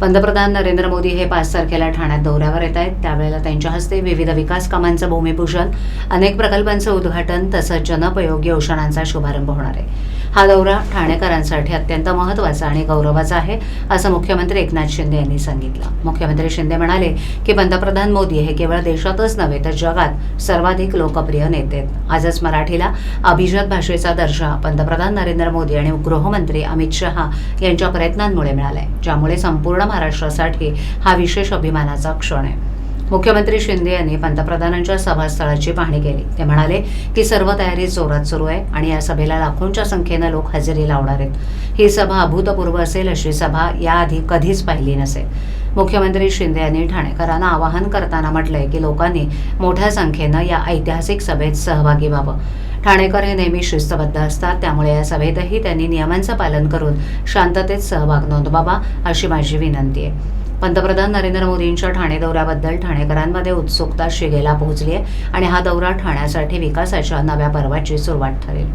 पंतप्रधान नरेंद्र मोदी हे पाच तारखेला ठाण्यात दौऱ्यावर येत आहेत. त्यावेळेला त्यांच्या हस्ते विविध विकास कामांचं भूमिपूजन अनेक प्रकल्पांचं उद्घाटन तसंच जनपयोगी औषधांचा शुभारंभ होणार आहे. हा दौरा ठाणेकरांसाठी अत्यंत महत्त्वाचा आणि गौरवाचा आहे असं मुख्यमंत्री एकनाथ शिंदे यांनी सांगितलं. मुख्यमंत्री शिंदे म्हणाले की पंतप्रधान मोदी हे केवळ देशातच नव्हे तर जगात सर्वाधिक लोकप्रिय नेते आहेत. आजच मराठीला अभिजात भाषेचा दर्जा पंतप्रधान नरेंद्र मोदी आणि गृहमंत्री अमित शहा यांच्या प्रयत्नांमुळे मिळालाय ज्यामुळे संपूर्ण महाराष्ट्रासाठी हा विशेष अभिमानाचा क्षण आहे. मुख्यमंत्री शिंदे यांनी पंतप्रधानांच्या सभास्थळाची पाहणी केली. ते म्हणाले की सर्व तयारी जोरात सुरू आहे आणि या सभेला लाखोंच्या संख्येनं लोक हजेरी लावणार आहेत. ही सभा अभूतपूर्व असेल अशी सभा याआधी कधीच पाहिली नसेल मुख्यमंत्री शिंदे यांनी ठाणेकरांना आवाहन करताना म्हटलंय की लोकांनी मोठ्या संख्येनं या ऐतिहासिक सभेत सहभागी व्हावं. ठाणेकर हे नेहमी शिस्तबद्ध असतात. त्यामुळे या सभेतही त्यांनी नियमांचं पालन करून शांततेत सहभाग नोंदवावा अशी माझी विनंती आहे. पंतप्रधान नरेंद्र मोदींच्या ठाणे दौऱ्याबद्दल ठाणेकरांमध्ये उत्सुकता शिगेला पोहोचली आहे आणि हा दौरा ठाण्यासाठी विकासाच्या नव्या पर्वाची सुरुवात ठरेल.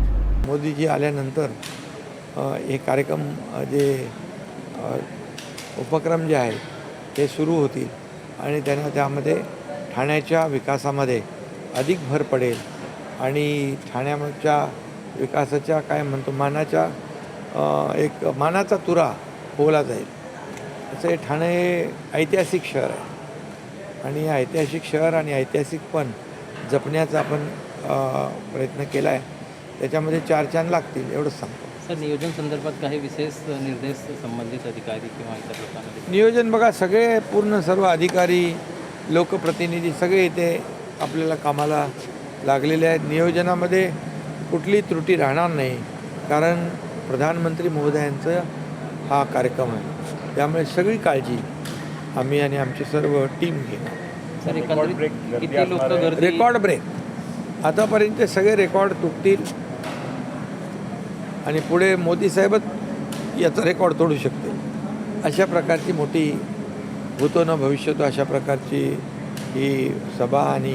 मोदीजी आल्यानंतर हे कार्यक्रम जे उपक्रम जे आहेत ते सुरू होतील आणि त्यांना त्यामध्ये ठाण्याच्या विकासामध्ये अधिक भर पडेल. आणि ठाण्याच्या विकासाच्या काय म्हणतो मानाच्या एक मानाचा तुरा फोला जाईल. असं हे ठाणे हे ऐतिहासिक शहर आहे. आणि हे ऐतिहासिक शहर आणि ऐतिहासिक पण जपण्याचा आपण प्रयत्न केला आहे त्याच्यामध्ये चार चांद लागतील एवढंच सांगतो. सर नियोजन संदर्भात काही विशेष निर्देश संबंधित अधिकारी किंवा इतर लोकांना दिले? नियोजन बघा सगळे पूर्ण सर्व अधिकारी लोकप्रतिनिधी सगळे इथे आपल्याला कामाला लागलेले आहेत. नियोजनामध्ये कुठली त्रुटी राहणार नाही कारण प्रधानमंत्री महोदयांचं हा कार्यक्रम आहे. त्यामुळे सगळी काळजी आम्ही आणि आमची सर्व टीम घेणार. सर एकंदरीत किती लोक गर्दी रेकॉर्ड ब्रेक आतापर्यंत सगळे रेकॉर्ड तुटतील. आणि पुढे मोदी साहेबच याचा रेकॉर्ड तोडू शकते अशा प्रकारची मोठी भूतो न भविष्यतो अशा प्रकारची ही सभा आणि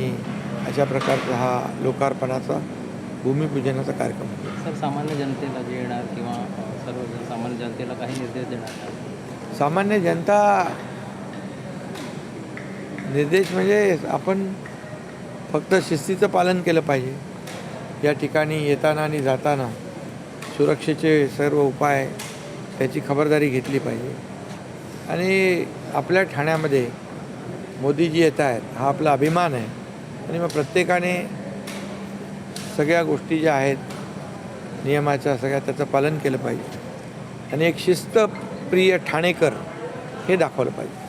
अशा प्रकारचा हा लोकार्पणाचा भूमिपूजनाचा कार्यक्रम होतो. सर सामान्य जनतेला जे येणार किंवा सर्व सामान्य जनतेला काही निर्देश देणार? सामान्य जनता निर्देश म्हणजे आपण फक्त शिस्तीचं पालन केलं पाहिजे. या ठिकाणी येताना आणि जाताना सुरक्षेचे सर्व उपाय त्याची खबरदारी घेतली पाहिजे. आणि आपल्या ठाण्यामध्ये मोदीजी येत आहेत हा आपला अभिमान आहे. आणि मग प्रत्येकाने सगळ्या गोष्टी ज्या आहेत नियमाच्या सगळ्या त्याचं पालन केलं पाहिजे. आणि एक शिस्तप्रिय ठाणेकर हे दाखवलं पाहिजे.